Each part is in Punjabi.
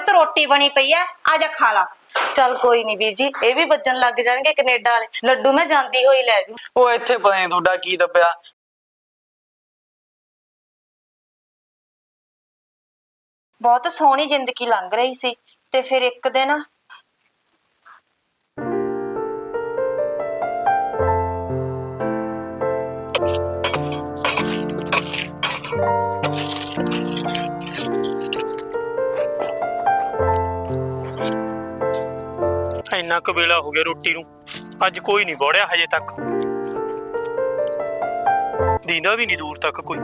ਪੁੱਤ ਰੋਟੀ ਬਣੀ ਪਈ ਆ ਆ ਜਾ ਖਾ ਲਾ। ਚੱਲ ਕੋਈ ਨਹੀਂ ਬੀਜੀ ਇਹ ਵੀ ਵੱਜਣ ਲੱਗ ਜਾਣਗੇ ਕੈਨੇਡਾ ਵਾਲੇ। ਲੱਡੂ ਮੈਂ ਜਾਂਦੀ ਹੋਈ ਲੈ ਜੂ। ਉਹ ਇੱਥੇ ਪਤਾ ਤੁਹਾਡਾ ਕੀ ਦੱਬਿਆ? ਬਹੁਤ ਸੋਹਣੀ ਜ਼ਿੰਦਗੀ ਲੰਘ ਰਹੀ ਸੀ ਤੇ ਫਿਰ ਇੱਕ ਦਿਨ ਇੰਨਾ ਕੁ ਵੇਲਾ ਹੋ ਗਿਆ ਰੋਟੀ ਨੂੰ। ਅੱਜ ਕੋਈ ਨਹੀਂ ਬੋੜਿਆ ਹਜੇ ਤੱਕ। ਦੀਂਦਾ ਵੀ ਨਹੀਂ ਦੂਰ ਤੱਕ ਕੋਈ।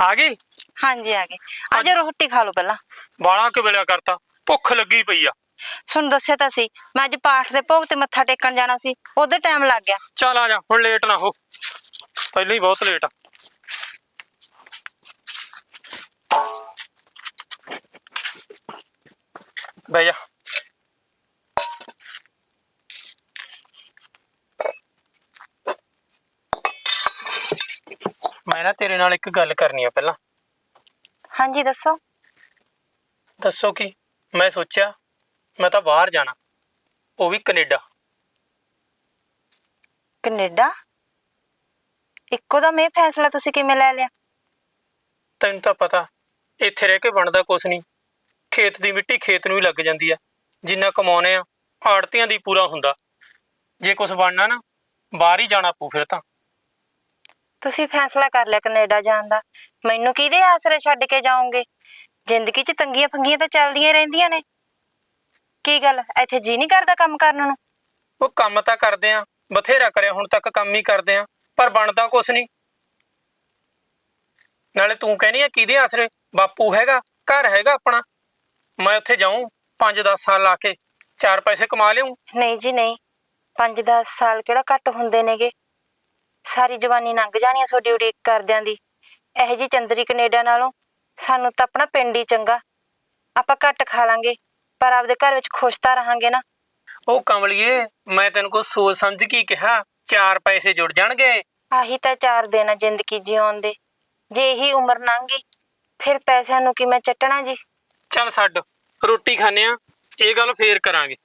ਆ ਗਈ? ਹਾਂਜੀ ਆ ਗਏ ਆ ਜਾ ਰੋਟੀ ਖਾ ਲਓ ਪਹਿਲਾਂ। ਬਾਲਾ ਕੁ ਵੇਲਾ ਕਰਤਾ? ਭੁੱਖ ਲੱਗੀ ਪਈ ਆ। ਤੁਹਾਨੂੰ ਦੱਸਿਆ ਤਾਂ ਸੀ। ਮੈਂ ਅੱਜ ਪਾਠ ਦੇ ਭੋਗ ਤੇ ਮੱਥਾ ਟੇਕਣ ਜਾਣਾ ਸੀ। ਉਹਦੇ ਟਾਈਮ ਲੱਗ ਗਿਆ। ਚੱਲ ਆ ਜਾ ਹੁਣ ਲੇਟ ਨਾ ਹੋ। ਪਹਿਲਾਂ ਹੀ ਬਹੁਤ ਲੇਟ ਆ। ਬਹਿ ਜਾ। ਮੈਂ ਨਾ ਤੇਰੇ ਨਾਲ ਇੱਕ ਗੱਲ ਕਰਨੀ ਆ ਪਹਿਲਾਂ। ਹਾਂਜੀ ਦੱਸੋ। ਦੱਸੋ ਕੀ? ਮੈਂ ਸੋਚਿਆ ਮੈਂ ਤਾਂ ਬਾਹਰ ਜਾਣਾ। ਉਹ ਵੀ ਕੈਨੇਡਾ। ਕੈਨੇਡਾ? ਇੱਕੋ ਦਾ ਇਹ ਫੈਸਲਾ ਤੁਸੀਂ ਕਿਵੇਂ ਲੈ ਲਿਆ? ਤੈਨੂੰ ਤਾਂ ਪਤਾ ਇੱਥੇ ਰਹਿ ਕੇ ਬਣਦਾ ਕੁਛ ਨਹੀਂ। ਖੇਤ ਦੀ ਮਿੱਟੀ ਖੇਤ ਨੂੰ ਹੀ ਲੱਗ ਜਾਂਦੀ ਆ। ਜਿੰਨਾ ਕਮਾਉਨੇ ਆ ਆੜਤੀਆਂ ਦੀ ਪੂਰਾ ਹੁੰਦਾ। ਜੇ ਕੁਛ ਬਣਨਾ ਨਾ ਬਾਹਰ ਹੀ ਜਾਣਾ ਪਊ ਫਿਰ ਤਾਂ। ਤੁਸੀਂ ਫੈਸਲਾ ਕਰ ਲਿਆ ਕੈਨੇਡਾ ਜਾਣ ਦਾ। ਮੈਨੂੰ ਕਿਹਦੇ ਆਸਰੇ ਛੱਡ ਕੇ ਜਾਓਗੇ? ਜ਼ਿੰਦਗੀ 'ਚ ਤੰਗੀਆਂ ਫੰਗੀਆਂ ਤਾਂ ਚੱਲਦੀਆਂ ਰਹਿੰਦੀਆਂ ਨੇ। ਕੀ ਗੱਲ? ਇੱਥੇ ਜੀ ਨਹੀਂ ਕਰਦਾ ਕੰਮ ਕਰਨ ਨੂੰ? ਉਹ ਕੰਮ ਤਾਂ ਕਰਦੇ ਆ। ਬਥੇਰਾ ਕਰਿਆ ਹੁਣ ਤੱਕ ਕੰਮ ਹੀ ਕਰਦੇ ਆ। ਪਰ ਬਣਦਾ ਕੁਛ ਨਹੀਂ। ਨਾਲੇ ਤੂੰ ਕਹਿਨੀ ਆ ਕਿਹਦੇ ਆਸਰੇ? ਬਾਪੂ ਹੈਗਾ ਘਰ ਹੈਗਾ ਆਪਣਾ। ਮੈਂ ਉੱਥੇ ਜਾਊਂ 5-10 ਸਾਲ ਲਾ ਕੇ। ਚਾਰ ਪੈਸੇ ਕਮਾ ਲਿਆਉਂ ਨਹੀਂ ਜੀ ਨਹੀਂ। 5-10 ਸਾਲ ਕਿਹੜਾ ਘੱਟ ਹੁੰਦੇ ਨੇਗੇ। ਸਾਰੀ ਜਵਾਨੀ ਲੰਘ ਜਾਣੀ ਆ ਤੁਹਾਡੀ ਉਡੀਕ ਕਰਦਿਆਂ ਦੀ। ਇਹੋ ਜੀ ਚੰਦਰੀ ਕੈਨੇਡਾ ਨਾਲੋਂ ਸਾਨੂੰ ਤਾਂ ਆਪਣਾ ਪਿੰਡ ਹੀ ਚੰਗਾ। ਆਪਾਂ ਘੱਟ ਖਾ ਲਾਂਗੇ ਪਰ ਆਪਦੇ ਘਰ ਵਿੱਚ ਖੁਸ਼ ਤਾਂ ਰਹਾਂਗੇ ਨਾ। ਉਹ ਕਮਲੀਏ ਮੈਂ ਤੈਨੂੰ ਕੋ ਸੋਚ ਸਮਝ ਕੇ ਹੀ ਕਿਹਾ ਚਾਰ ਪੈਸੇ ਜੁੜ ਜਾਣਗੇ? ਆਹੀ ਤਾਂ ਚਾਰ ਦਿਨ ਆ ਜ਼ਿੰਦਗੀ ਜਿਉਣ ਦੇ। ਜੇ ਇਹੀ ਉਮਰ ਲੰਘ ਗਈ ਫਿਰ ਪੈਸਿਆਂ ਨੂੰ ਕੀ ਮੈਂ ਚੱਟਣਾ ਜੀ? ਚੱਲ ਛੱਡ ਰੋਟੀ ਖਾਣੇ ਆ ਇਹ ਗੱਲ ਫੇਰ ਕਰਾਂਗੇ।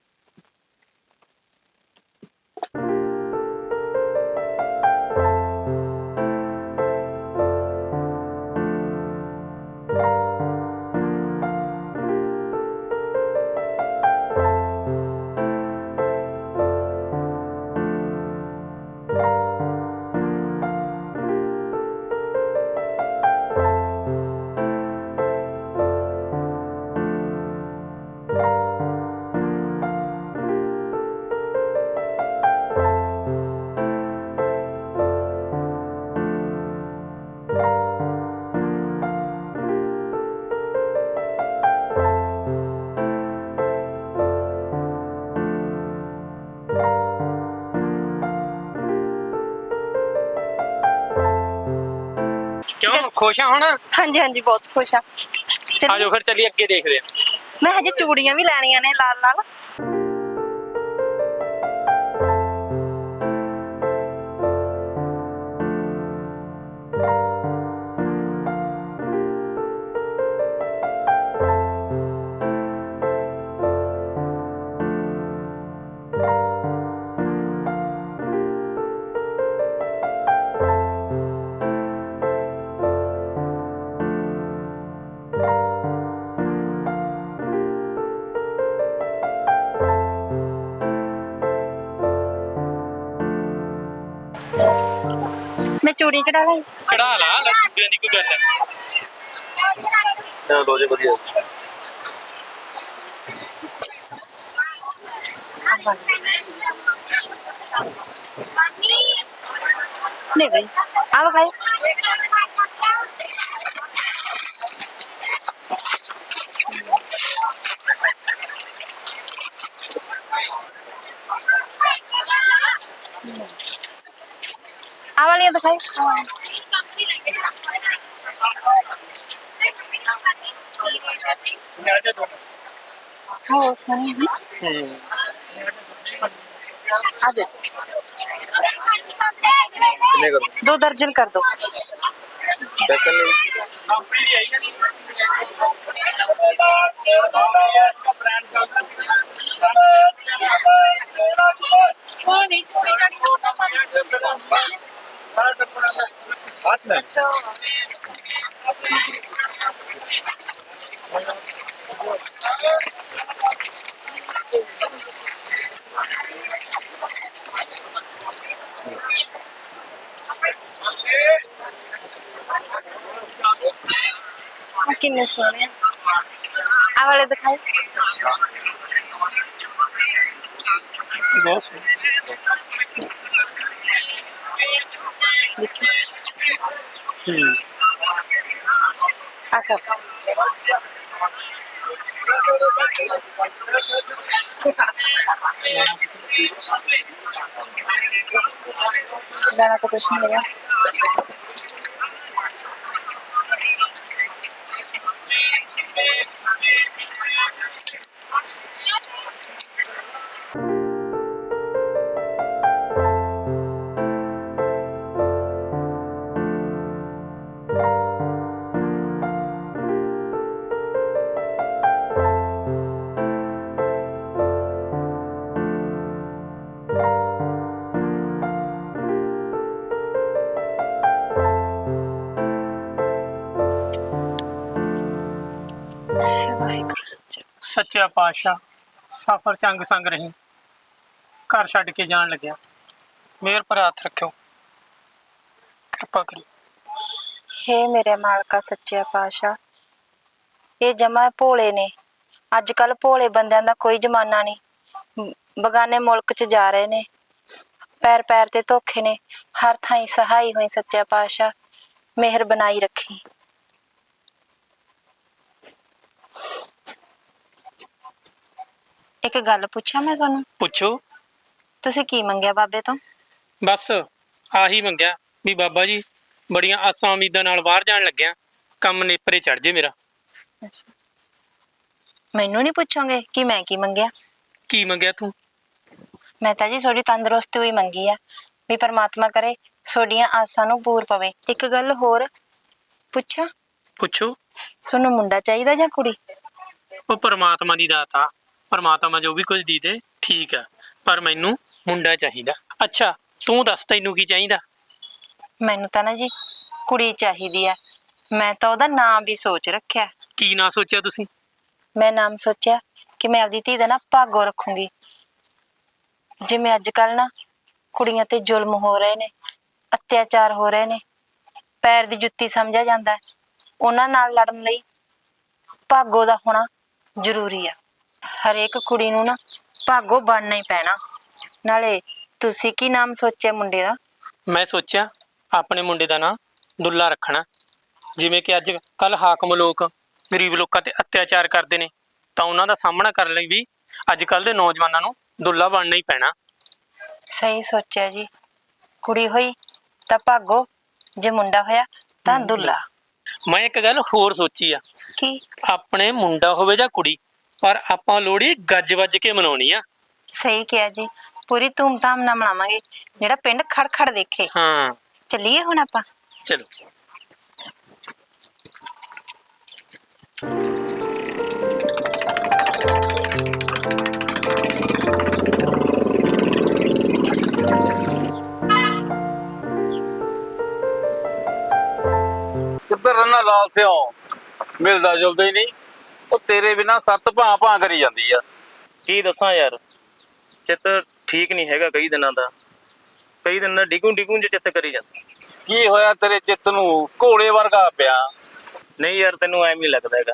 ਖੁਸ਼ ਆ ਹੁਣ? ਹਾਂਜੀ ਹਾਂਜੀ ਬਹੁਤ ਖੁਸ਼ ਆ। ਆਜੋ ਫਿਰ ਚੱਲੀ ਅੱਗੇ ਦੇਖਦੇ ਆ। ਮੈਂ ਹਜੇ ਚੂੜੀਆਂ ਵੀ ਲੈਣੀਆਂ ਨੇ ਲਾਲ ਲਾਲ ਚੂੜੀ ਚੜਾ ਲੈ। ਚੜਾ ਲਾ ਲੈ ਚੂੜੀਆਂ ਦੀ ਕੋਈ ਗੱਲ ਨਹੀਂ ਚਲੋ ਜੀ ਵਧੀਆ। ਨਹੀਂ ਬਈ ਆਵਾ ਗਏ हो सोनी जी आ देखो दो दर्जन कर दो Warte mal. Aqui nesse momento. Né? Agora é do caio. La, la ਪਾਤਸ਼ਾਹ ਸਫਰ ਚੰਗ ਸੰਗ ਰਹੀ। ਘਰ ਛੱਡ ਕੇ ਜਾਣ ਲੱਗਿਆ। ਮੇਰ ਪਰ ਹੱਥ ਰੱਖਿਓ। ਕਿਰਪਾ ਕਰੀ ਹੇ ਮੇਰੇ ਮਾਲਕਾ ਸੱਚਿਆ ਪਾਸ਼ਾ, ਇਹ ਜਮਾ ਭੋਲੇ ਨੇ। ਅੱਜ ਕੱਲ ਭੋਲੇ ਬੰਦਿਆਂ ਦਾ ਕੋਈ ਜ਼ਮਾਨਾ ਨਹੀਂ। ਬਗਾਨੇ ਮੁਲਕ 'ਚ ਜਾ ਰਹੇ ਨੇ। ਪੈਰ ਪੈਰ ਤੇ ਧੋਖੇ ਨੇ। ਹਰ ਥਾਂ ਸਹਾਈ ਹੋਈ ਸੱਚਾ ਪਾਸ਼ਾ। ਮਿਹਰ ਬਣਾਈ ਰੱਖੀ। ਇੱਕ ਗੱਲ ਪੁੱਛਾਂ ਮੈਂ ਤੁਹਾਨੂੰ? ਪੁੱਛੋ। ਤੁਸੀਂ ਕੀ ਮੰਗਿਆ ਬਾਬੇ ਤੋਂ? ਬਸ ਆਹੀ ਮੰਗਿਆ ਵੀ ਬਾਬਾ ਜੀ ਬੜੀਆਂ ਆਸਾਂ ਉਮੀਦਾਂ ਨਾਲ ਬਾਹਰ ਜਾਣ ਲੱਗਿਆ ਕੰਮ ਨੇਪਰੇ ਚੜ ਜੇ ਮੇਰਾ। ਮੈਨੂੰ ਨਹੀਂ ਪੁੱਛੋਗੇ ਕਿ ਮੈਂ ਕੀ ਮੰਗਿਆ? ਕੀ ਮੰਗਿਆ ਤੂੰ? ਮੈਂ ਤਾਂ ਜੀ ਤੁਹਾਡੀ ਤੰਦਰੁਸਤੀ ਹੋਈ ਮੰਗੀ ਆ ਵੀ ਪਰਮਾਤਮਾ ਕਰੇ ਤੁਹਾਡੀਆਂ ਆਸਾਂ ਨੂੰ ਪੂਰ ਪਵੇ। ਇੱਕ ਗੱਲ ਹੋਰ ਪੁੱਛਾਂ? ਪੁੱਛੋ। ਤੁਹਾਨੂੰ ਮੁੰਡਾ ਚਾਹੀਦਾ ਜਾਂ ਕੁੜੀ? ਉਹ ਪਰਮਾਤਮਾ ਦੀ ਦਾਤ ਆ। ਪਰਮਾਤਮਾ ਜੋ ਵੀ ਕੁਝ ਦੀ ਦੇ ਠੀਕ ਆ ਪਰ ਮੈਨੂੰ ਮੁੰਡਾ ਚਾਹੀਦਾ। ਅੱਛਾ ਤੂੰ ਦੱਸ ਤੈਨੂੰ ਕੀ ਚਾਹੀਦਾ? ਮੈਨੂੰ ਤਾਂ ਨਾ ਜੀ ਕੁੜੀ ਚਾਹੀਦੀ ਆ। ਮੈਂ ਤਾਂ ਉਹਦਾ ਨਾਮ ਵੀ ਸੋਚ ਰੱਖਿਆ। ਕੀ ਨਾ ਸੋਚਿਆ ਤੁਸੀਂ? ਮੈਂ ਨਾਮ ਸੋਚਿਆ ਕਿ ਮੈਂ ਆਪਦੀ ਧੀ ਦਾ ਨਾ ਭਾਗੋ ਰੱਖੂੰਗੀ। ਜਿਵੇਂ ਅੱਜ ਕੱਲ ਨਾ ਕੁੜੀਆਂ ਤੇ ਜ਼ੁਲਮ ਹੋ ਰਹੇ ਨੇ ਅਤਿਆਚਾਰ ਹੋ ਰਹੇ ਨੇ ਪੈਰ ਦੀ ਜੁੱਤੀ ਸਮਝਿਆ ਜਾਂਦਾ ਹੈ। ਉਹਨਾਂ ਨਾਲ ਲੜਨ ਲਈ ਭਾਗੋ ਦਾ ਹੋਣਾ ਜ਼ਰੂਰੀ ਆ। ਹਰੇਕ ਕੁੜੀ ਨੂੰ ਨਾ ਭਾਗੋ ਬਣਨਾ ਹੀ ਪੈਣਾ। ਨਾਲੇ ਤੁਸੀਂ ਕੀ ਨਾਮ ਸੋਚਿਆ ਮੁੰਡੇ ਦਾ? ਮੈਂ ਸੋਚਿਆ ਆਪਣੇ ਮੁੰਡੇ ਦਾ ਨਾਂ ਦੁੱਲਾ ਰੱਖਣਾ। ਜਿਵੇਂ ਕਿ ਅੱਜ ਕੱਲ ਹਾਕਮ ਲੋਕ ਗਰੀਬ ਲੋਕਾਂ ਤੇ ਅਤਿਆਚਾਰ ਕਰਦੇ ਨੇ ਤਾਂ ਉਹਨਾਂ ਦਾ ਸਾਹਮਣਾ ਕਰਨ ਲਈ ਵੀ ਅੱਜ ਕੱਲ ਦੇ ਨੌਜਵਾਨਾਂ ਨੂੰ ਦੁੱਲਾ ਬਣਨਾ ਹੀ ਪੈਣਾ। ਸਹੀ ਸੋਚਿਆ ਜੀ। ਕੁੜੀ ਹੋਈ ਤਾਂ ਭਾਗੋ ਜੇ ਮੁੰਡਾ ਹੋਇਆ ਤਾਂ ਦੁੱਲਾ। ਮੈਂ ਇੱਕ ਗੱਲ ਹੋਰ ਸੋਚੀ ਆ। ਕੀ? ਆਪਣੇ ਮੁੰਡਾ ਹੋਵੇ ਜਾਂ ਕੁੜੀ ਪਰ ਆਪਾਂ ਲੋਹੜੀ ਗੱਜ ਵੱਜ ਕੇ ਮਨਾਉਣੀ ਆ। ਸਹੀ ਕਿਹਾ ਜੀ। ਪੂਰੀ ਧੂਮਧਾਮ ਨਾਲ ਮਨਾਵਾਂਗੇ। ਜਿਹੜਾ ਪਿੰਡ ਖੜਖੜ ਦੇਖੇ। ਹਾਂ। ਚੱਲੀਏ ਹੁਣ ਆਪਾਂ? ਚਲੋ। ਕਿੱਧਰ ਰਹਿਣਾ ਲਾਲ ਸਿਓ? ਮਿਲਦਾ ਜੁਲਦਾ ਹੀ ਨਹੀਂ। ਉਹ ਤੇਰੇ ਬਿਨਾ ਸੱਤ ਭਾਂ ਭਾਂ ਕਰੀ ਜਾਂਦੀ ਆ। ਕੀ ਦੱਸਾਂ ਯਾਰ ਚਿੱਤ ਠੀਕ ਨਹੀਂ ਹੈਗਾ ਕਈ ਦਿਨਾਂ ਦਾ। ਕਈ ਦਿਨ ਦਾ ਡਿਗੂ ਡਿਗੂ ਜਿਹਾ ਚਿੱਤ ਕਰੀ ਜਾਂਦਾ। ਕੀ ਹੋਇਆ ਤੇਰੇ ਚਿੱਤ ਨੂੰ? ਘੋੜੇ ਵਰਗਾ ਪਿਆ। ਨਹੀਂ ਯਾਰ ਤੈਨੂੰ ਐਵੇਂ ਹੀ ਲੱਗਦਾ ਹੈਗਾ।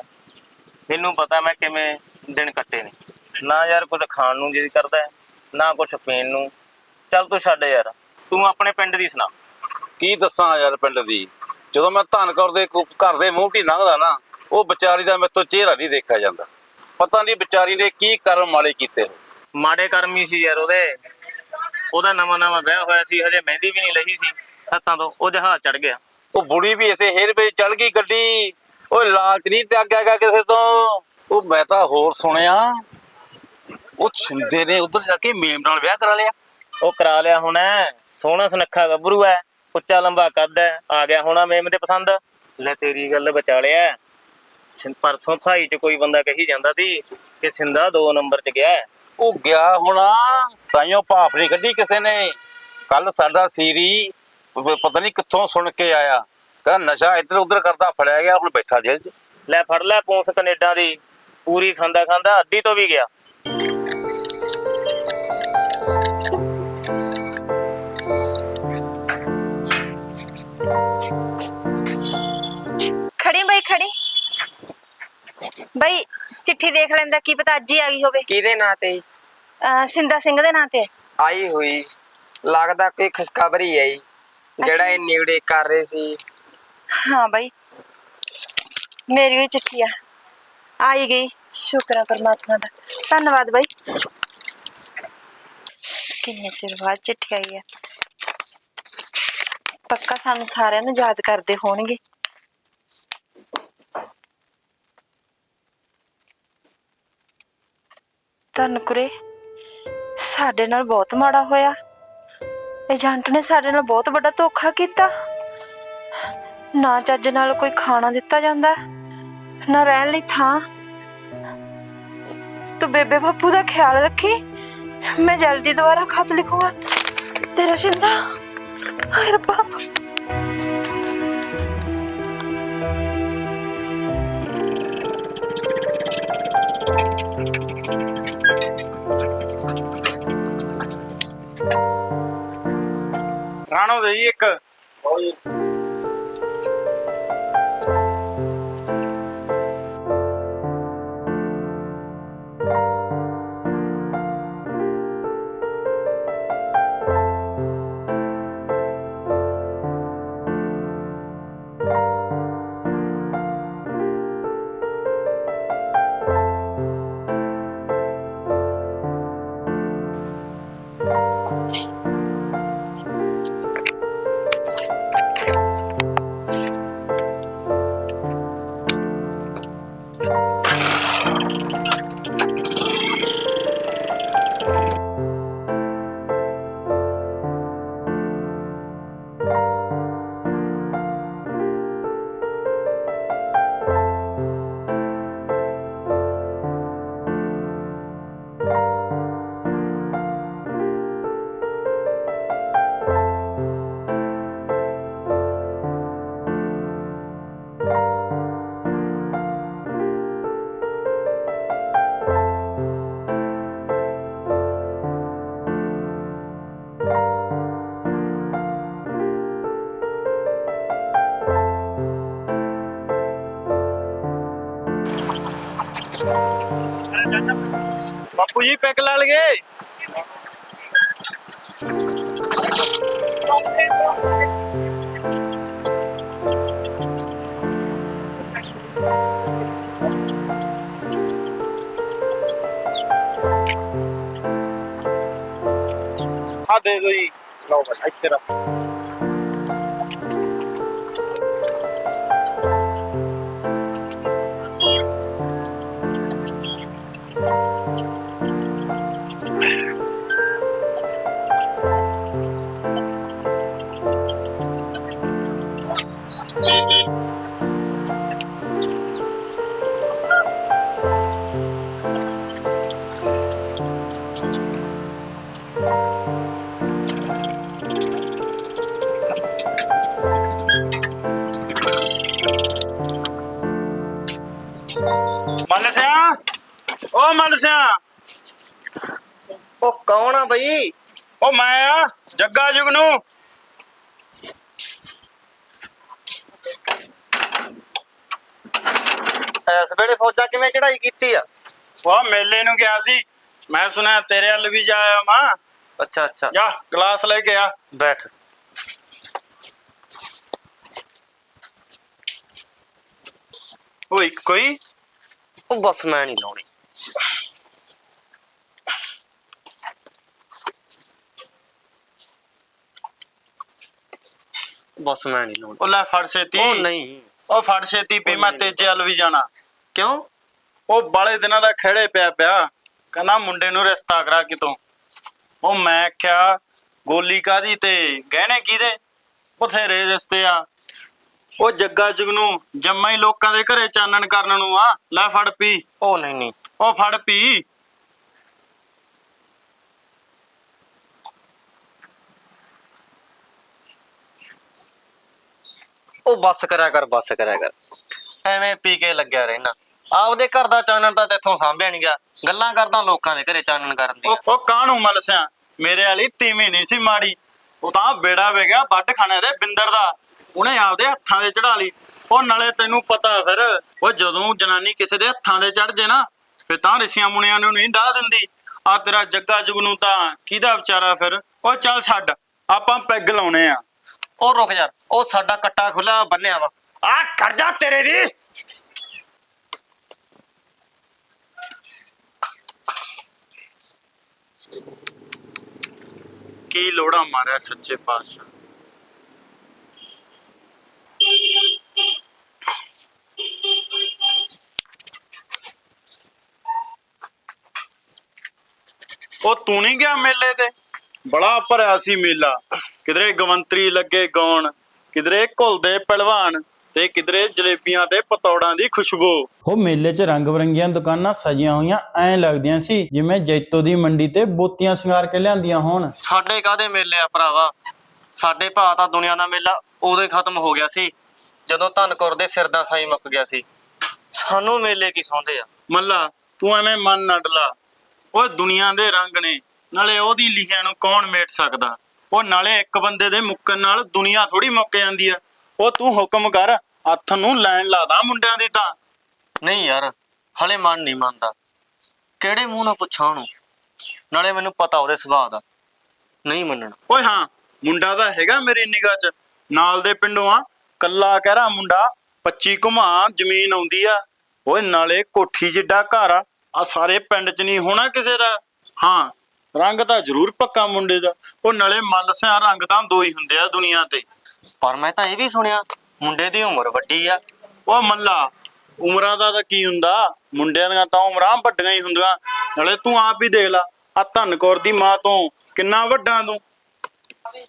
ਮੈਨੂੰ ਪਤਾ ਮੈਂ ਕਿਵੇਂ ਦਿਨ ਕੱਟੇ ਨੇ। ਨਾ ਯਾਰ ਕੁਝ ਖਾਣ ਨੂੰ ਜੀ ਕਰਦਾ ਹੈ, ਨਾ ਕੁਝ ਪੀਣ ਨੂੰ। ਚੱਲ ਤੂੰ ਛੱਡ ਯਾਰ ਤੂੰ ਆਪਣੇ ਪਿੰਡ ਦੀ ਸੁਣਾ। ਕੀ ਦੱਸਾਂ ਯਾਰ ਪਿੰਡ ਦੀ? ਜਦੋਂ ਮੈਂ ਧਨਕੌਰ ਦੇ ਕੋ- ਘਰ ਦੇ ਮੂੰਹ ਢੀ ਲੰਘਦਾ ਨਾ ਉਹ ਵਿਚਾਰੀ ਦਾ ਮੇਰੇ ਤੋਂ ਚਿਹਰਾ ਨਹੀਂ ਦੇਖਿਆ ਜਾਂਦਾ। ਪਤਾ ਨਹੀਂ ਵਿਚਾਰੀ ਨੇ ਕੀ ਕਰਮ ਮਾੜੇ ਕੀਤੇ ਮਾੜੇ ਕਰਮੀ ਸੀ ਯਾਰ ਉਹਦੇ। ਉਹਦਾ ਨਵਾਂ ਨਵਾਂ ਵਿਆਹ ਹੋਇਆ ਸੀ ਹਜੇ ਮਹਿੰਦੀ ਵੀ ਨਹੀਂ ਲਈ ਸੀ। ਹੱਥਾਂ ਤੋਂ ਉਹ ਜਹਾਜ਼ ਚੜ ਗਿਆ। ਉਹ ਬੁੜੀ ਵੀ ਇਸੇ ਹੇਰ ਵਿੱਚ ਚੜ ਗਈ ਗੱਡੀ। ਉਹ ਲਾਲਚ ਨਹੀਂ ਤਿਆਗਿਆਗਾ ਕਿਸੇ ਤੋਂ। ਉਹ ਮੈਂ ਤਾਂ ਹੋਰ ਸੁਣਿਆ ਉਹ ਛਿੰਦੇ ਨੇ ਉਧਰ ਜਾ ਕੇ ਮੇਮ ਨਾਲ ਵਿਆਹ ਕਰਾ ਲਿਆ। ਉਹ ਕਰਾ ਲਿਆ ਹੁਣ। ਸੋਹਣਾ ਸੁਨੱਖਾ ਗੱਭਰੂ ਐ ਉੱਚਾ ਲੰਬਾ ਕੱਦ ਐ ਆ ਗਿਆ ਹੋਣਾ ਮੇਮ ਦੇ ਪਸੰਦ। ਲੈ ਤੇਰੀ ਗੱਲ ਬਚਾ ਲਿਆ ਸਿੰ- ਪਰਸੋਂ ਥਾਈ ਚ ਕੋਈ ਬੰਦਾ ਕਹੀ ਜਾਂਦਾ ਸੀ ਕਿ ਸਿੰਦਾ 2 ਨੰਬਰ ਚ ਗਿਆ ਹੈ। ਉਹ ਗਿਆ ਹੋਣਾ ਤਾਈਓ ਭਾਫ ਨਹੀਂ ਕੱਢੀ ਕਿਸੇ ਨੇ। ਕੱਲ ਸਾਡਾ ਸੀਰੀ ਪ- ਪਤਾ ਨਹੀਂ ਕਿੱਥੋਂ ਸੁਣ ਕੇ ਆਇਆ। ਕਹਿੰਦਾ ਨਸ਼ਾ ਇੱਧਰ ਉੱਧਰ ਕਰਦਾ ਫੜਿਆ ਗਿਆ ਹੁਣ ਬੈਠਾ ਜੇਲ੍ਹ 'ਚ। ਲੈ ਫੜ ਲੈ ਪੂੰਸ ਕੈਨੇਡਾ ਦੀ। ਪੂਰੀ ਖਾਂਦਾ ਖਾਂਦਾ ਅੱਧੀ ਤੋਂ ਵੀ ਗਿਆ। ਚਿੱਠੀ ਦੇਖ ਲੈਂਦਾ ਕੀ ਪਤਾ ਅੱਜ ਹੀ ਆ ਗਈ ਹੋਵੇ। ਕਿਹਦੇ ਨਾਂ ਤੇ? ਅਹ ਸਿੰਦਾ ਸਿੰਘ ਦੇ ਨਾਂ ਤੇ। ਆਈ ਹੋਈ। ਲੱਗਦਾ ਕੋਈ ਖੁਸ਼ਖਬਰੀ ਹੈ ਜੀ ਜਿਹੜਾ ਇਹ ਨਿਗੜੇ ਕਰ ਰਹੇ ਸੀ। ਹਾਂ ਬਈ ਮੇਰੀ ਵੀ ਚਿੱਠੀ ਆ। ਆਈ ਗਈ ਸ਼ੁਕਰ ਆ ਪਰਮਾਤਮਾ ਦਾ। ਧੰਨਵਾਦ ਬਈ। ਕਿੰਨੇ ਚਿਰ ਬਾਅਦ ਚਿੱਠੀ ਆਈ ਆ। ਪੱਕਾ ਸਾਨੂੰ ਸਾਰਿਆਂ ਨੂੰ ਯਾਦ ਕਰਦੇ ਹੋਣਗੇ। ਧੰਨਕੁਰੇ ਸਾਡੇ ਨਾਲ ਬਹੁਤ ਮਾੜਾ ਹੋਇਆ। ਏਜੰਟ ਨੇ ਸਾਡੇ ਨਾਲ ਬਹੁਤ ਵੱਡਾ ਧੋਖਾ ਕੀਤਾ। ਨਾ ਚੱਜ ਨਾਲ ਕੋਈ ਖਾਣਾ ਦਿੱਤਾ ਜਾਂਦਾ, ਨਾ ਰਹਿਣ ਲਈ ਥਾਂ। ਤੂੰ ਬੇਬੇ ਬਾਪੂ ਦਾ ਖਿਆਲ ਰੱਖੀ। ਮੈਂ ਜਲਦੀ ਦੁਬਾਰਾ ਖਤ ਲਿਖੂੰਗਾ। ਤੇਰਾ ਸ਼ਿੰਦਾ ਹਾਏ ਰੱਬਾ। ਰਾਣੋ ਦੇ ਜੀ ਇੱਕ। ਜੀ ਪੈਕ ਲਾ ਲਗੇ ਆ ਦੇ ਦੋ ਜੀ। ਲਓ ਬਸ ਇੱਥੇ ਰੱਖ। ਮਨ ਸਿਆ? ਉਹ ਕੌਣ ਆ ਬਈ? ਉਹ ਮੈਂ ਆ ਜੱਗਾ ਜੁਗ ਨੂੰ। ਇਸ ਵੇਲੇ ਫੌਜਾਂ ਕਿਵੇਂ ਚੜਾਈ ਕੀਤੀ ਆ? ਉਹ ਮੇਲੇ ਨੂੰ ਗਿਆ ਸੀ। ਮੈਂ ਸੁਣਿਆ ਤੇਰੇ ਹੱਲ ਵੀ ਜਾਇਆ ਮਾਂ ਅੱਛਾ ਅੱਛਾ। ਜਾ ਗਲਾਸ ਲੈ ਕੇ ਆ। ਬੈਠ। ਉਹ ਇੱਕੋ ਉਹ ਬਸ ਮੈਂ ਨਹੀਂ ਲਾਉਣੀ। ਬਸ ਮੈਂ ਨਹੀਂ ਲਾਉਣੀ ਉਹ ਲੈ ਫੜ ਛੇਤੀ। ਉਹ ਨਹੀਂ। ਉਹ ਫੜ ਛੇਤੀ ਪੀ ਮੈਂ ਤੇਜੇ ਵੱਲ ਵੀ ਜਾਣਾ। ਕਿਉਂ? ਉਹ ਬਾਲੇ ਦਿਨਾਂ ਦਾ ਖੜੇ ਪਿਆ ਪਿਆ। ਕਹਿੰਦਾ ਮੁੰਡੇ ਨੂੰ ਰਿਸ਼ਤਾ ਕਰਾ ਕਿਤੋਂ ਉਹ ਮੈਂ ਕਿਹਾ ਗੋਲੀ ਕਾਦੀ ਤੇ? ਗਹਿਣੇ ਕਿਹਦੇ? ਬਥੇਰੇ ਰਿਸ਼ਤੇ ਆ। ਉਹ ਜੱਗਾ ਜਗਨੂ ਜੰਮਾ ਹੀ ਲੋਕਾਂ ਦੇ ਘਰੇ ਚਾਨਣ ਕਰਨ ਨੂੰ ਆ। ਲੈ ਫੜ ਪੀ। ਉਹ ਨਹੀਂ ਨਹੀਂ। ਉਹ ਫੜ ਪੀ। ਉਹ ਬੱਸ ਕਰਿਆ ਕਰ ਬੱਸ ਕਰਿਆ ਕਰ। ਐਵੇਂ ਪੀ ਕੇ ਲੱਗਿਆ ਰਹਿਣਾ। ਆਪਦੇ ਘਰ ਦਾ ਚਾਨਣ ਤਾਂ ਤੇਥੋਂ ਸਾਂਭਿਆ ਨਹੀਂ ਗਿਆ। ਗੱਲਾਂ ਕਰਦਾ ਲੋਕਾਂ ਦੇ ਘਰੇ ਚਾਨਣ ਕਰਨ ਦੀ। ਉਹ ਉਹ ਕਾਹਨੂੰ ਮਲਸਿਆ? ਮੇਰੇ ਵਾਲੀ ਤੀਵੀਂ ਨਹੀਂ ਸੀ ਮਾੜੀ। ਉਹ ਤਾਂ ਬੇੜਾ ਵੇ ਗਿਆ ਵੱਡ ਖਾਣੇ ਦੇ ਬਿੰਦਰ ਦਾ। ਉਹਨੇ ਆਪਦੇ ਹੱਥਾਂ ਦੇ ਚੜਾ ਲਈ। ਉਹ ਨਾਲੇ ਤੈਨੂੰ ਪਤਾ ਫਿਰ ਉਹ ਜਦੋਂ ਜਨਾਨੀ ਕਿਸੇ ਦੇ ਹੱਥਾਂ ਦੇ ਚੜ ਜੇ ਨਾ ਫਿਰ ਤਾਂ ਰਿਸ਼ੀਆਂ ਮੁੰਨਿਆਂ ਨੂੰ ਨਹੀਂ ਡਾਹ ਦਿੰਦੀ। ਆ ਤੇਰਾ ਜੱਗਾ ਜੁਗ ਨੂੰ ਤਾਂ ਕਿਹਦਾ ਵਿਚਾਰਾ ਫਿਰ? ਉਹ ਚੱਲ ਛੱਡ ਆਪਾਂ ਪੈਗ ਲਾਉਣੇ ਆ। ਉਹ ਰੁਕ ਯਾਰ ਉਹ ਸਾਡਾ ਕੱਟਾ ਖੁੱਲਾ ਬੰਨਿਆ ਵਾ। ਆ ਕਰ ਜਾ ਤੇਰੇ ਦੀ। ਕੀ ਲੋੜਾ ਮਾਰਿਆ ਸੱਚੇ ਪਾਤਸ਼ਾਹ? ਉਹ ਤੂੰ ਨਹੀਂ ਗਿਆ ਮੇਲੇ ਤੇ? ਬੜਾ ਭਰਿਆ ਸੀ ਮੇਲਾ। ਕਿਧਰੇ ਗਵੰਤਰੀ ਲੱਗੇ ਗਾਉਣ ਕਿਧਰੇ ਘੁਲਦੇ ਪਹਿਲਵਾਨ ਤੇ ਕਿਧਰੇ ਜਲੇਬੀਆਂ ਤੇ ਪਤੌੜਾਂ ਦੀ ਖੁਸ਼ਬੂ। ਉਹ ਮੇਲੇ 'ਚ ਰੰਗ ਬਰੰਗੀਆਂ ਦੁਕਾਨਾਂ ਸਜੀਆਂ ਹੋਈਆਂ ਐਂ ਲੱਗਦੀਆਂ ਸੀ ਜਿਵੇਂ ਜੈਤੋ ਦੀ ਮੰਡੀ ਤੇ ਬੋਤੀਆਂ ਸ਼ਿੰਗਾਰ ਕੇ ਲਿਆਂਦੀਆਂ ਹੋਣ। ਸਾਡੇ ਕਾਦੇ ਮੇਲੇ ਆ ਭਰਾਵਾ? ਸਾਡੇ ਭਾ ਤਾਂ ਦੁਨੀਆ ਦਾ ਮੇਲਾ ਉਦੋਂ ਹੀ ਖਤਮ ਹੋ ਗਿਆ ਸੀ ਜਦੋਂ ਧਨਕੁਰ ਦੇ ਸਿਰ ਦਾ ਸਾਈ ਮੁੱਕ ਗਿਆ ਸੀ। ਸਾਨੂੰ ਮੇਲੇ ਕੀ ਸੌਂਦੇ ਆ? ਮੱਲਾ ਤੂੰ ਐਵੇਂ ਮਨ ਨਾ ਡਲਾ। ਉਹ ਦੁਨੀਆ ਦੇ ਰੰਗ ਨੇ ਨਾਲੇ ਉਹਦੀ ਲਿਖਿਆ ਨੂੰ ਕੌਣ ਮੇਟ ਸਕਦਾ? ਉਹ ਨਾਲੇ ਇੱਕ ਬੰਦੇ ਦੇ ਮੁੱਕਣ ਨਾਲ ਦੁਨੀਆ ਥੋੜੀ ਮੁੱਕ ਜਾਂਦੀ ਆ। ਉਹ ਤੂੰ ਹੁਕਮ ਕਰ ਹੱਥ ਨੂੰ ਲੈਣ ਲਾਦਾ ਮੁੰਡਿਆਂ ਦੀ ਤਾਂ। ਨਹੀਂ ਯਾਰ ਹਲੇ ਮਨ ਨਹੀਂ ਮੰਨਦਾ। ਕਿਹੜੇ ਮੂੰਹ ਨਾਲ ਪੁੱਛਾਂ ਉਹਨੂੰ? ਨਾਲੇ ਮੈਨੂੰ ਪਤਾ ਉਹਦੇ ਸੁਭਾਅ ਦਾ। ਨਹੀਂ ਮੰਨਣਾ। ਓਏ ਹਾਂ ਮੁੰਡਾ ਤਾਂ ਹੈਗਾ ਮੇਰੀ ਨਿਗਾਹ 'ਚ। ਨਾਲ ਦੇ ਪਿੰਡੋਂ ਆ ਕੱਲਾ ਕਹਿਰਾ ਮੁੰਡਾ 25 ਘੁਮਾ ਜ਼ਮੀਨ ਆਉਂਦੀ ਆ। ਓਏ ਨਾਲੇ ਕੋਠੀ ਜਿੱਡਾ ਘਰ ਆ। ਆ ਸਾਰੇ ਪਿੰਡ 'ਚ ਨਹੀਂ ਹੋਣਾ ਕਿਸੇ ਦਾ। ਹਾਂ ਰੰਗ ਤਾਂ ਜ਼ਰੂਰ ਪੱਕਾ ਮੁੰਡੇ ਦਾ। ਉਹ ਨਾਲੇ ਮੱਲ ਸਿਆ ਰੰਗ ਤਾਂ ਦੋ ਹੀ ਹੁੰਦੇ ਆ ਦੁਨੀਆ ਤੇ। ਪਰ ਮੈਂ ਤਾਂ ਇਹ ਵੀ ਸੁਣਿਆ ਮੁੰਡੇ ਦੀ ਉਮਰ ਵੱਡੀ ਆ। ਉਹ ਮੱਲਾ ਉਮਰਾਂ ਦਾ ਤਾਂ ਕੀ ਹੁੰਦਾ? ਮੁੰਡਿਆਂ ਦੀਆਂ ਤਾਂ ਉਮਰਾਂ ਵੱਡੀਆਂ ਹੀ ਹੁੰਦੀਆਂ। ਨਾਲੇ ਤੂੰ ਆਪ ਹੀ ਦੇਖ ਲਾ ਆ ਧਨਕੌਰ ਦੀ ਮਾਂ ਤੋਂ ਕਿੰਨਾ ਵੱਡਾ ਤੂੰ।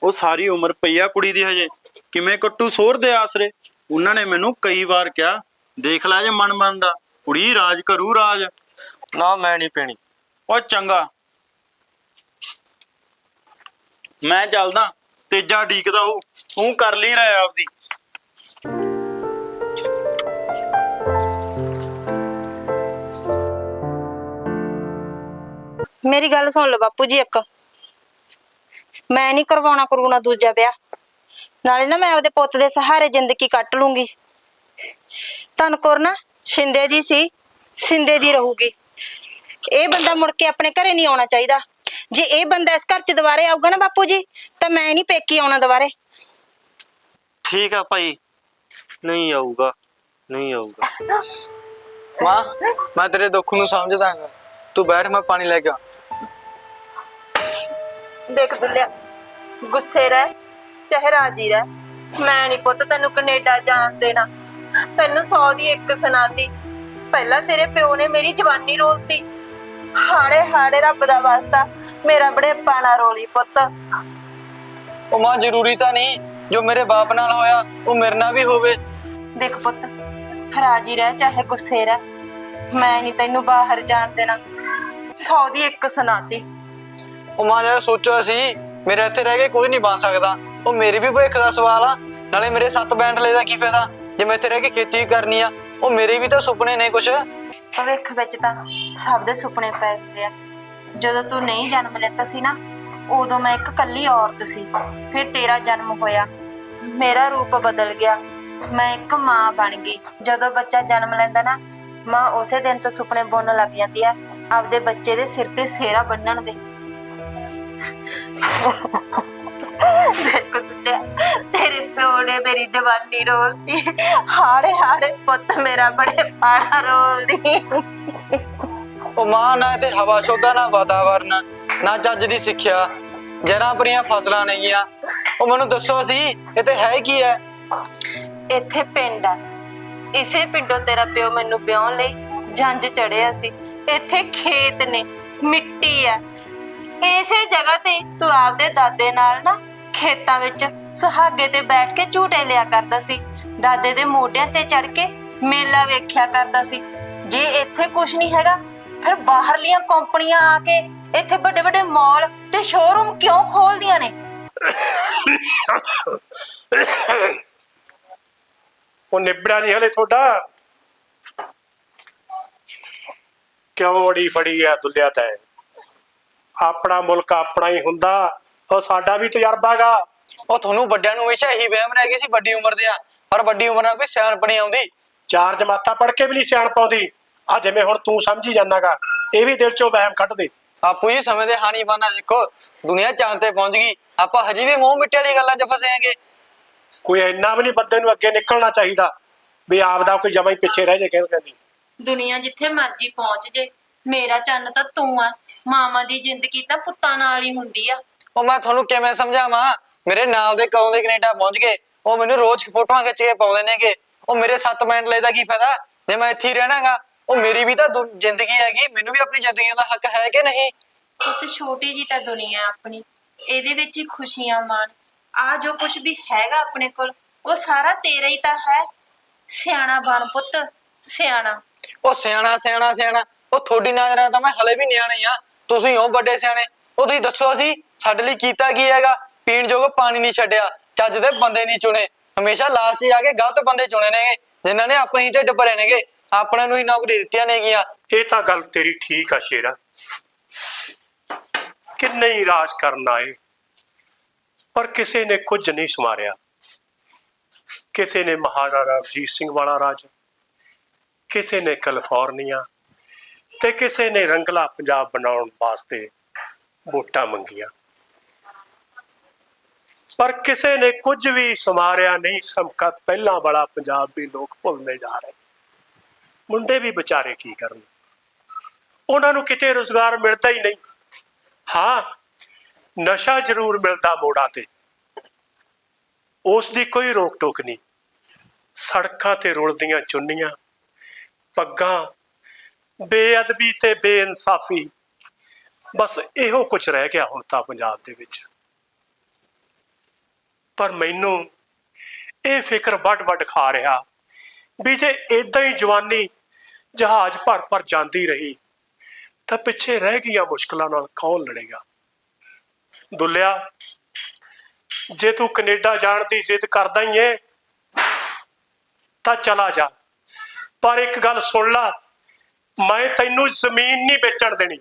ਉਹ ਸਾਰੀ ਉਮਰ ਪਈ ਆ ਕੁੜੀ ਦੀ ਹਜੇ। ਕਿਵੇਂ ਕੱਟੂ ਸੋਰ ਦੇ ਆਸਰੇ? ਉਹਨਾਂ ਨੇ ਮੈਨੂੰ ਕਈ ਵਾਰ ਕਿਹਾ ਦੇਖ ਲੈ ਜੇ ਮਨ ਮੰਨਦਾ। ਕੁੜੀ ਰਾਜ ਕਰੂ ਰਾਜ। ਨਾ ਮੈਂ ਨਹੀਂ ਪੀਣੀ। ਉਹ ਚੰਗਾ। ਮੈਂ ਚੱਲਦਾ ਤੇਜਾ ਢੀਕਦਾ ਹੂੰ ਤੂੰ ਕਰ ਲਈ ਰਹਿ ਆਪਦੀ। ਮੇਰੀ ਗੱਲ ਸੁਣ ਲਓ ਬਾਪੂ ਜੀ ਇੱਕ। ਮੈਂ ਨਹੀਂ ਕਰਵਾਉਣਾ ਕਰਵਾਉਣਾ ਦੂਜਾ ਵਿਆਹ। ਨਾਲੇ ਨਾ ਮੈਂ ਆਪਦੇ ਪੁੱਤ ਦੇ ਸਹਾਰੇ ਜ਼ਿੰਦਗੀ ਕੱਟ ਲੂੰਗੀ। ਧਨਕੌਰ ਨਾ ਸ਼ਿੰਦੇ ਜੀ ਸੀ ਸ਼ਿੰਦੇ ਦੀ ਰਹੂਗੀ। ਇਹ ਬੰਦਾ ਮੁੜ ਕੇ ਆਪਣੇ ਘਰੇ ਨਹੀਂ ਆਉਣਾ ਚਾਹੀਦਾ। ਜੇ ਇਹ ਬੰਦਾ ਇਸ ਘਰ 'ਚ ਦੁਬਾਰੇ ਆਊਗਾ ਨਾ ਬਾਪੂ ਜੀ ਤਾਂ ਮੈਂ ਨਹੀਂ ਪੇਕੀ ਆਉਣਾ ਦੁਬਾਰੇ। ਠੀਕ ਆ ਭਾਈ ਨਹੀਂ ਆਊਗਾ ਨਹੀਂ ਆਊਗਾ। ਮਾਂ ਮੈਂ ਤੇਰੇ ਦੁੱਖ ਨੂੰ ਸਮਝਦਾ ਹਾਂ ਤੂੰ ਬੈਠ ਮੈਂ ਪਾਣੀ ਲੈ ਕੇ ਆ। ਦੇਖ ਦੁੱਲਿਆ ਗੁੱਸੇ ਰਹਿ ਚਾਹੇ ਰਾਜੀ ਰਹਿ। ਮੈਂ ਨਹੀਂ ਪੁੱਤ ਤੈਨੂੰ ਕੈਨੇਡਾ ਜਾਣ ਦੇਣਾ। ਤੈਨੂੰ ਸੌ ਦੀ ਇੱਕ ਸੁਣਾਤੀ ਪਹਿਲਾਂ ਤੇਰੇ ਪਿਓ ਨੇ ਮੇਰੀ ਜਵਾਨੀ ਰੋਲਤੀ। ਹਾੜੇ ਹਾੜੇ ਰੱਬ ਦਾ ਵਾਸਤਾ। ਮੇਰਾ ਬੜੇ ਪਾਣਾ ਰੋਲੀ ਪੁੱਤ। ਉਹ ਮਾਂ ਜ਼ਰੂਰੀ ਤਾਂ ਨਹੀਂ ਜੋ ਮੇਰੇ ਬਾਪ ਨਾਲ ਹੋਇਆ ਉਹ ਮੇਰੇ ਨਾਲ ਵੀ ਹੋਵੇ। ਦੇਖ ਪੁੱਤ ਰਾਜੀ ਰਹਿ ਚਾਹੇ ਗੁੱਸੇ ਰਹਿ। ਮੈਂ ਨਹੀਂ ਤੈਨੂੰ ਬਾਹਰ ਜਾਣ ਦੇਣਾ। ਸੌ ਦੀ ਇੱਕ ਸੁਣਾਤੀ ਉਹ ਮਾਂ ਜਦੋਂ ਸੋਚਿਆ ਸੀ ਮੇਰੇ ਇੱਥੇ ਰਹਿ ਕੇ ਕੋਈ ਨਹੀਂ ਬਣ ਸਕਦਾ। ਉਹ ਮੇਰੀ ਵੀ ਭਵਿੱਖ ਦਾ ਸਵਾਲ ਆ। ਨਾਲੇ ਮੇਰੇ ਸੱਤ ਬੈਂਡਲੇ ਦਾ ਕੀ ਫਾਇਦਾ? ਜੇ ਮੈਂ ਇੱਥੇ ਰਹਿ ਕੇ ਖੇਤੀ ਕਰਨੀ ਆ ਉਹ ਮੇਰੇ ਵੀ ਤਾਂ ਸੁਪਨੇ ਨੇ ਕੁਛ। ਭਵਿੱਖ ਵਿੱਚ ਤਾਂ ਸਭ ਦੇ ਸੁਪਨੇ ਪੈ ਹੁੰਦੇ ਆ। ਜਦੋਂ ਤੂੰ ਨਹੀਂ ਜਨਮ ਲੈਤਾ ਸੀ ਨਾ, ਉਦੋਂ ਮੈਂ ਇੱਕ ਕੱਲੀ ਔਰਤ ਸੀ। ਫਿਰ ਤੇਰਾ ਜਨਮ ਹੋਇਆ। ਮੇਰਾ ਰੂਪ ਬਦਲ ਗਿਆ। ਮੈਂ ਇੱਕ ਮਾਂ ਬਣ ਗਈ। ਜਦੋਂ ਬੱਚਾ ਜਨਮ ਲੈਂਦਾ ਨਾ, ਮਾਂ ਉਸੇ ਦਿਨ ਤੋਂ ਸੁਪਨੇ ਬੁਣਨ ਲੱਗ ਜਾਂਦੀ ਆ। ਆਪਦੇ ਬੱਚੇ ਦੇ ਸਿਰ ਤੇ ਸੇਰਾ ਬੰਨਣ ਦੇ। ਦੇਖ ਦੁੱਲਿਆ ਨੇ ਮੇਰੀ ਜਵਾਨੀ ਰੋਲਦੀ। ਹਾੜੇ ਹਾੜੇ ਪੁੱਤ ਮੇਰਾ ਬੜੇ ਪਾੜਾ ਰੋਲਦੀ। ਉਹ ਮਾਂ ਨਾ ਇੱਥੇ ਹਵਾ ਸੋਧਾ ਨਾ ਵਾਤਾਵਰਨ ਨਾ ਚੱਜ ਦੀ ਸਿੱਖਿਆ। ਜਰਾਂ ਭਰੀਆਂ ਫਸਲਾਂ ਨੇਗੀਆਂ ਉਹ ਮੈਨੂੰ ਦੱਸੋ ਸੀ ਇਹ ਤੇ ਹੈ ਕੀ ਹੈ? ਇੱਥੇ ਪਿੰਡ ਆ। ਇਸੇ ਪਿੰਡੋਂ ਤੇਰਾ ਪਿਓ ਮੈਨੂੰ ਵਿਆਹਣ ਲਈ ਜੰਜ ਚੜਿਆ ਸੀ। ਇੱਥੇ ਖੇਤ ਨੇ ਮਿੱਟੀ ਆ। ਇਸੇ ਜਗ੍ਹਾ ਤੇ ਤੂੰ ਆਪਦੇ ਦਾਦੇ ਨਾਲ ਨਾ ਖੇਤਾਂ ਵਿੱਚ ਸੁਹਾਗੇ ਤੇ ਬੈਠ ਕੇ ਝੂਟੇ ਲਿਆ ਕਰਦਾ ਸੀ। ਦਾਦੇ ਦੇ ਮੋਢਿਆਂ ਤੇ ਚੜ ਕੇ ਮੇਲਾ ਵੇਖਿਆ ਕਰਦਾ ਸੀ। ਜੇ ਇੱਥੇ ਕੁਝ ਨਹੀਂ ਹੈਗਾ, ਫਿਰ ਬਾਹਰਲੀਆਂ ਕੰਪਨੀਆਂ ਆ ਕੇ ਇੱਥੇ ਵੱਡੇ ਵੱਡੇ ਮਾਲ ਤੇ ਸ਼ੋਰੂਮ ਕਿਉਂ ਖੋਲਦੀਆਂ ਨੇ? ਉਹ ਨਿਬੜਾ ਨਹੀਂ ਹਲੇ ਤੁਹਾਡਾ? ਕਿਉਂ ਅੜੀ ਫੜੀ ਆ ਦੁੱਲਿਆ ਤੈ? ਆਪਣਾ ਮੁਲਕ ਆਪਣਾ ਹੀ ਹੁੰਦਾ, ਉਹ ਸਾਡਾ ਵੀ ਤਜਰਬਾ ਗਾ ਉਹ ਤੁਹਾਨੂੰ ਵੱਡਿਆਂ ਨੂੰ ਹਮੇਸ਼ਾ ਇਹੀ ਵਹਿਮ ਰਹਿ ਗਈ ਸੀ ਵੱਡੀ ਉਮਰ ਦੇ ਆ ਪਰ ਵੱਡੀ ਉਮਰ ਨਾਲ ਕੋਈ ਸਿਆਣਪਣੀ ਆਉਂਦੀ। ਚਾਰ ਜਮਾਤਾਂ ਪੜ ਕੇ ਵੀ ਨਹੀਂ ਸਿਆਣ ਪਾਉਂਦੀ ਆ ਜਿਵੇਂ ਹੁਣ ਤੂੰ ਸਮਝੀ ਜਾਂਦਾਗਾ ਇਹ ਵੀ ਦਿਲ ਚੋਂ ਵਹਿਮ ਕੱਢ ਦੇ। ਆਪੂ ਜੀ ਸਮੇਂ ਦੇ ਹਾਨੀ ਬਾਨਾ ਦੇਖੋ ਦੁਨੀਆ ਚੰਦ ਤੇ ਪਹੁੰਚ ਗਈ। ਆਪਾਂ ਹਜੇ ਵੀ ਮੂੰਹ ਮਿੱਟੇ ਵਾਲੀ ਗੱਲਾਂ 'ਚ ਫਸੇ ਆਂਗੇ ਕੋਈ ਇੰਨਾ ਵੀ ਨਹੀਂ ਬੰਦੇ ਨੂੰ ਅੱਗੇ ਨਿਕਲਣਾ ਚਾਹੀਦਾ ਵੀ ਆਪਦਾ ਕੋਈ ਜਮਾ ਹੀ ਪਿੱਛੇ ਰਹਿ ਜੇ ਕਹਿੰਦੇ ਕਹਿੰਦੀ। ਦੁਨੀਆ ਜਿੱਥੇ ਮਰਜ਼ੀ ਪਹੁੰਚ ਜੇ ਮੇਰਾ ਚੰਨ ਤਾਂ ਤੂੰ ਆ। ਮਾਮਾ ਦੀ ਜ਼ਿੰਦਗੀ ਤਾਂ ਪੁੱਤਾਂ ਨਾਲ ਹੀ ਹੁੰਦੀ ਆ। ਉਹ ਮੈਂ ਤੁਹਾਨੂੰ ਕਿਵੇਂ ਸਮਝਾਵਾਂ? ਮੇਰੇ ਨਾਲ ਦੇ ਕਦੋਂ ਦੇ ਕੈਨੇਡਾ ਪਹੁੰਚ ਗਏ? ਉਹ ਮੈਨੂੰ ਰੋਜ਼ ਫੋਟੋਆਂ ਖਿੱਚ ਕੇ ਪਾਉਂਦੇ ਨੇਗੇ। ਉਹ ਮੇਰੇ 7 ਮਿੰਟ ਲਈ ਦਾ ਕੀ ਫਾਇਦਾ? ਜੇ ਮੈਂ ਇੱਥੇ ਹੀ ਰਹਿਣਾਗਾ ਉਹ ਮੇਰੀ ਵੀ ਤਾਂ ਦੁ- ਜ਼ਿੰਦਗੀ ਹੈਗੀ ਮੈਨੂੰ ਵੀ ਆਪਣੀ ਜ਼ਿੰਦਗੀ ਦਾ ਹੱਕ ਹੈ ਕਿ ਨਹੀਂ? ਪੁੱਤ ਛੋਟੀ ਜੀ ਤਾਂ ਦੁਨੀਆ ਆਪਣੀ। ਇਹਦੇ ਵਿੱਚ ਹੀ ਖੁਸ਼ੀਆਂ ਮਾਣ ਆ ਜੋ ਕੁਝ ਵੀ ਹੈਗਾ ਆਪਣੇ ਕੋਲ ਉਹ ਸਾਰਾ ਤੇਰਾ ਹੀ ਤਾਂ ਹੈ। ਸਿਆਣਾ ਬਣ ਪੁੱਤ ਸਿਆਣਾ। ਉਹ ਸਿਆਣਾ ਸਿਆਣਾ ਸਿਆਣਾ। ਉਹ ਤੁਹਾਡੀ ਨਜ਼ਰਾਂ ਤਾਂ ਮੈਂ ਹਲੇ ਵੀ ਨਿਆਣਾ ਹੀ ਆ ਤੁਸੀਂ ਹੋ ਵੱਡੇ ਸਿਆਣੇ। ਉਹ ਤੁਸੀਂ ਦੱਸੋ ਅਸੀਂ ਸਾਡੇ ਲਈ ਕੀਤਾ ਕੀ ਹੈਗਾ? ਪੀਣ ਜੋਗ ਪਾਣੀ ਨਹੀਂ ਛੱਡਿਆ। ਚੱਜ ਦੇ ਬੰਦੇ ਨਹੀਂ ਚੁਣੇ। ਹਮੇਸ਼ਾ ਲਾਲਚ 'ਚ ਆ ਕੇ ਗਲਤ ਬੰਦੇ ਚੁਣੇ ਨੇਗੇ, ਜਿਨ੍ਹਾਂ ਨੇ ਆਪਣੇ ਹੀ ਢਿੱਡ ਭਰੇ ਨੇਗੇ ਆਪਣੇ ਨੂੰ ਹੀ ਨੌਕਰੀ ਦਿੱਤੀਆਂ ਨੇਗੀਆਂ। ਇਹ ਤਾਂ ਗੱਲ ਤੇਰੀ ਠੀਕ ਆ ਸ਼ੇਰਾ। ਕਿੰਨੇ ਹੀ ਰਾਜ ਕਰਨ ਆਏ, ਪਰ ਕਿਸੇ ਨੇ ਕੁਝ ਨਹੀਂ ਸਮਾਰਿਆ। ਕਿਸੇ ਨੇ ਮਹਾਰਾਜਾ ਰਣਜੀਤ ਸਿੰਘ ਵਾਲਾ ਰਾਜ, ਕਿਸੇ ਨੇ ਕੈਲੀਫੋਰਨੀਆ, ਤੇ ਕਿਸੇ ਨੇ ਰੰਗਲਾ ਪੰਜਾਬ ਬਣਾਉਣ ਵਾਸਤੇ ਵੋਟਾਂ ਮੰਗੀਆਂ। ਪਰ ਕਿਸੇ ਨੇ ਕੁਝ ਵੀ ਸਮਾਰਿਆ ਨਹੀਂ, ਸਮਕਾ ਪਹਿਲਾਂ ਵਾਲਾ ਪੰਜਾਬ ਵੀ ਲੋਕ ਭੁੱਲਦੇ ਜਾ ਰਹੇ ਮੁੰਡੇ ਵੀ ਵਿਚਾਰੇ ਕੀ ਕਰਨ? ਉਹਨਾਂ ਨੂੰ ਕਿਤੇ ਰੋਜ਼ਗਾਰ ਮਿਲਦਾ ਹੀ ਨਹੀਂ। ਹਾਂ, ਨਸ਼ਾ ਜ਼ਰੂਰ ਮਿਲਦਾ ਮੋੜਾਂ ਤੇ। ਉਸ ਦੀ ਕੋਈ ਰੋਕ ਟੋਕ ਨਹੀਂ। ਸੜਕਾਂ ਤੇ ਰੁਲਦੀਆਂ ਚੁੰਨੀਆਂ, ਪੱਗਾਂ, ਬੇਅਦਬੀ ਤੇ ਬੇਇਨਸਾਫੀ। ਬਸ ਇਹੋ ਕੁਝ ਰਹਿ ਗਿਆ ਹੁਣ ਤਾਂ ਪੰਜਾਬ ਦੇ ਵਿੱਚ। ਪਰ ਮੈਨੂੰ ਇਹ ਫਿਕਰ ਵੱਡ ਵੱਡ ਖਾ ਰਿਹਾ ਵੀ ਜੇ ਇਦਾਂ ਹੀ ਜਵਾਨੀ ਜਹਾਜ਼ ਭਰ ਭਰ ਜਾਂਦੀ ਰਹੀ, ਤਾਂ ਪਿੱਛੇ ਰਹਿ ਗਈਆਂ ਮੁਸ਼ਕਲਾਂ ਨਾਲ ਕੌਣ ਲੜੇਗਾ? ਦੁੱਲਿਆ, ਜੇ ਤੂੰ ਕੈਨੇਡਾ ਜਾਣ ਦੀ ਜ਼ਿੱਦ ਕਰਦਾ ਹੀ ਏ ਤਾਂ ਚਲਾ ਜਾ। ਪਰ ਇੱਕ ਗੱਲ ਸੁਣ ਲੈ, ਮੈਂ ਤੈਨੂੰ ਜ਼ਮੀਨ ਨਹੀਂ ਵੇਚਣ ਦੇਣੀ।